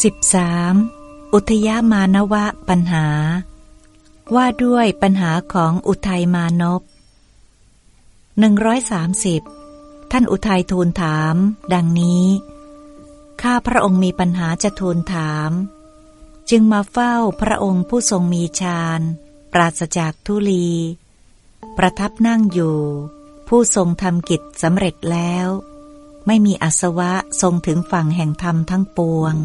13. อุทยามานวะปัญหา ว่าด้วยปัญหาของอุทัยมานพ130 ท่านอุทัยทูลถาม ดังนี้ ข้าพระองค์มีปัญหาจะทูลถาม จึงมาเฝ้าพระองค์ผู้ทรงมีฌาน ปราศจากทุลี ประทับนั่งอยู่ ผู้ทรงทำกิจสำเร็จแล้ว ไม่มีอสวะทรงถึงฝั่งแห่งธรรมทั้งปวง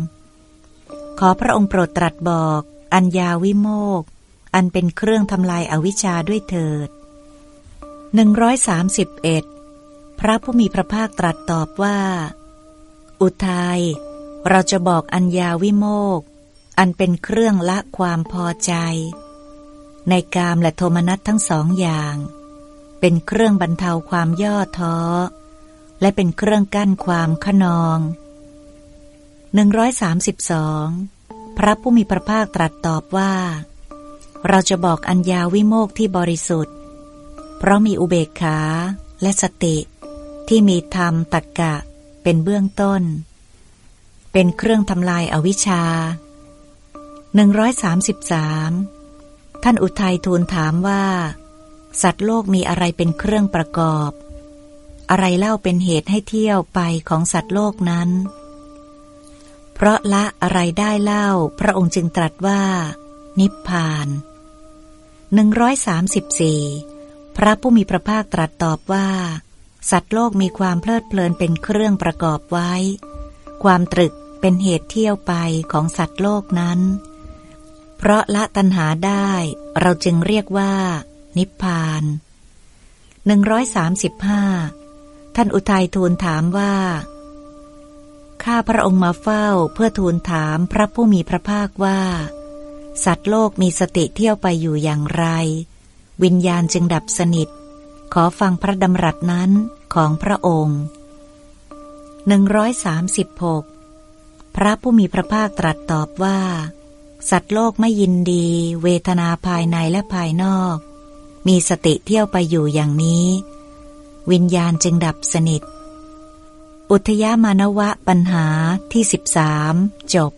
ขอพระองค์โปรดตรัสบอก อัญญาวิโมก อันเป็นเครื่องทำลายอาวิชชาด้วยเถิด 131 พระผู้มีพระภาคตรัสตอบว่า อุทัยเราจะบอกอัญญาวิโมก อันเป็นเครื่องละความพอใจ ในกามและโทมนัสทั้งสองอย่าง เป็นเครื่องบรรเทาความย่อท้อ และเป็นเครื่องกั้นความขนอง 132 พระผู้มีพระภาคตรัสตอบว่า เราจะบอกอัญญาวิโมกที่บริสุทธิ์ เพราะมีอุเบกขาและสติที่มีธรรมตักกะเป็นเบื้องต้น เป็นเครื่องทำลายอาวิชชา 133 ท่านอุทัยทูลถามว่า สัตว์โลกมีอะไรเป็นเครื่องประกอบ อะไรเล่าเป็นเหตุให้เที่ยวไปของสัตว์โลกนั้น เพราะละอะไรได้เล่า พระองค์จึงตรัสว่า นิพพาน 134 พระผู้มีพระภาคตรัสตอบว่า สัตว์โลกมีความเพลิดเพลินเป็นเครื่องประกอบไว้ ความตรึกเป็นเหตุเที่ยวไปของสัตว์โลกนั้น เพราะละตัณหาได้เราจึงเรียกว่า นิพพาน 135 ท่านอุทัยทูลถามว่า ข้าพระองค์มาเฝ้าเพื่อทูลถามพระผู้มีพระภาคว่า สัตว์โลกมีสติเที่ยวไปอยู่อย่างไร วิญญาณจึงดับสนิท ขอฟังพระดำรัสนั้นของพระองค์ 136 พระผู้มีพระภาคตรัสตอบว่า สัตว์โลกไม่ยินดี เวทนาภายในและภายนอก มีสติเที่ยวไปอยู่อย่างนี้ วิญญาณจึงดับสนิท อุทยามานวะปัญหาที่สิบสามจบ